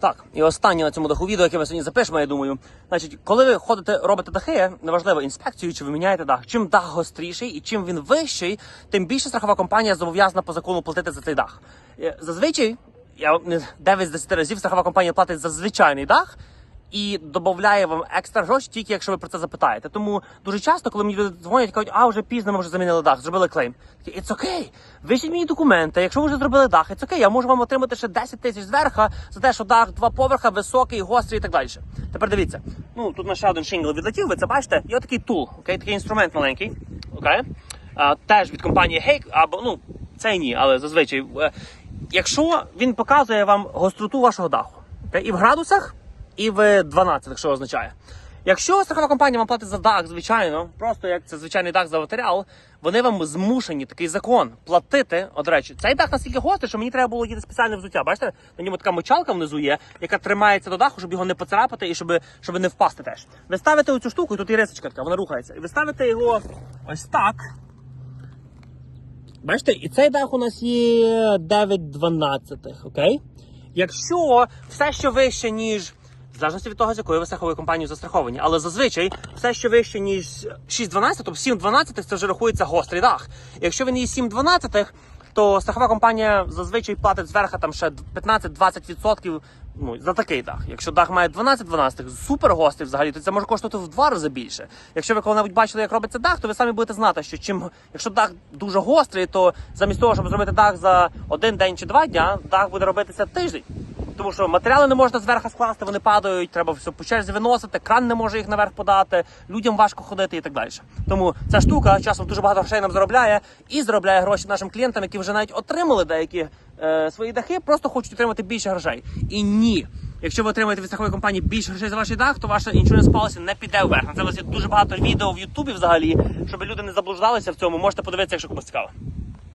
Так, і останнє на цьому даху відео, яке ми сьогодні запишемо, я думаю. Значить, коли ви ходите, робите дахи, неважливо інспекцію, чи ви міняєте дах. Чим дах гостріший і чим він вищий, тим більше страхова компанія зобов'язана по закону платити за цей дах. Е, Зазвичай, я не 9 з 10 разів страхова компанія платить за звичайний дах. І додає вам екстра гроші, тільки якщо ви про це запитаєте. Тому дуже часто, коли мені люди дзвонять, кажуть, а вже пізно, ми вже замінили дах, зробили клейм. Такий, It's okay. Вишіть мені документи. Якщо ви вже зробили дах, it's okay, я можу вам отримати ще 10 тисяч зверха за те, що дах два поверха, високий, гострий і так далі. Тепер дивіться. Ну тут на ще один шингл відлетів, ви це бачите? І отакий тул, окей, такий інструмент маленький. Окей? А, теж від компанії Hake, або ну, це ні, але зазвичай. е, Якщо він показує вам гостроту вашого даху, і в градусах і в 12, що означає. Якщо страхова компанія вам платить за дах, звичайно, просто як це звичайний дах за матеріал, вони вам змушені такий закон платити. От речі, цей дах настільки гострий, що мені треба було діти спеціальне взуття. Бачите, на ньому така мочалка внизу є, яка тримається до даху, щоб його не поцарапати і щоб, щоб не впасти теж. Ви ставите оцю штуку, і тут є рисочка така, вона рухається. І ви ставите його ось так. Бачите, і цей дах у нас є 9-12, окей? Якщо все, що вище, ніж. В залежності від того, з якою ви страховою компанією застраховані, але зазвичай все, що вище, ніж 6-12, тобто 7-12, це вже рахується гострий дах. Якщо він є 7-12, то страхова компанія зазвичай платить зверху там ще 15-20% ну, за такий дах. Якщо дах має 12-12, супер гострий взагалі, то це може коштувати в два рази більше. Якщо ви коли-небудь бачили, як робиться дах, то ви самі будете знати, що чим якщо дах дуже гострий, то замість того, щоб зробити дах за один день чи два дня, дах буде робитися тиждень. Тому що матеріали не можна зверху скласти, вони падають, треба все по черзі виносити, кран не може їх наверх подати, людям важко ходити і так далі. Тому ця штука часом дуже багато грошей нам заробляє і заробляє гроші нашим клієнтам, які вже навіть отримали деякі е, свої дахи, просто хочуть отримати більше грошей. І ні. Якщо ви отримаєте від страхової компанії більше грошей за ваш дах, то ваша insurance policy не піде вверх. На це у вас є дуже багато відео в Ютубі взагалі, щоб люди не заблуждалися в цьому. Можете подивитися, якщо комусь цікаво.